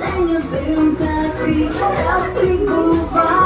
Та не дим такий, раз прибуває.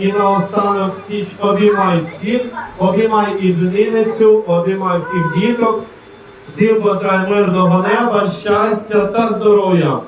і наостанок стіч обіймай всіх, обіймай і пліницю, обіймай всіх діток, всім бажай мирного неба, щастя та здоров'я.